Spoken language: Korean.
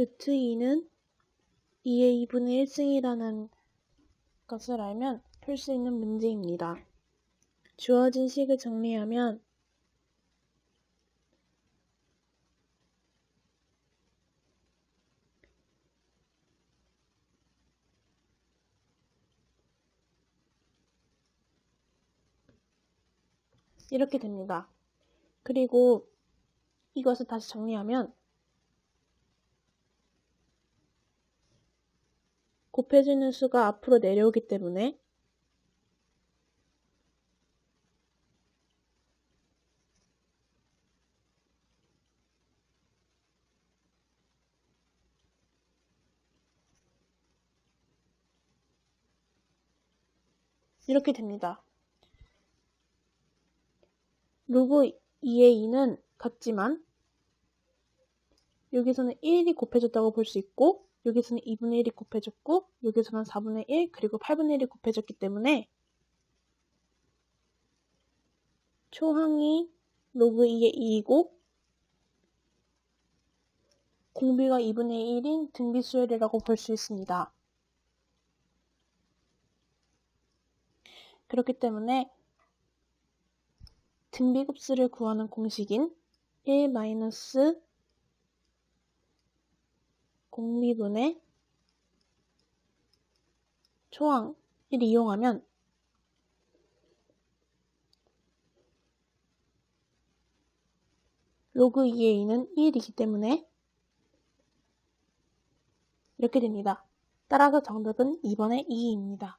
루트 2는 2의 2분의 1승이라는 것을 알면 풀 수 있는 문제입니다. 주어진 식을 정리하면 이렇게 됩니다. 그리고 이것을 다시 정리하면 곱해지는 수가 앞으로 내려오기 때문에 이렇게 됩니다. 로그 2의 2는 같지만 여기서는 1이 곱해졌다고 볼 수 있고 여기서는 2분의 1이 곱해졌고 여기서는 4분의 1 그리고 8분의 1이 곱해졌기 때문에 초항이 로그 2의 2이고 공비가 2분의 1인 등비수열이라고 볼 수 있습니다. 그렇기 때문에 등비급수를 구하는 공식인 1 마이너스 공비분의 초항을 이용하면 로그 2의 2는 1이기 때문에 이렇게 됩니다. 따라서 정답은 2번의 2입니다.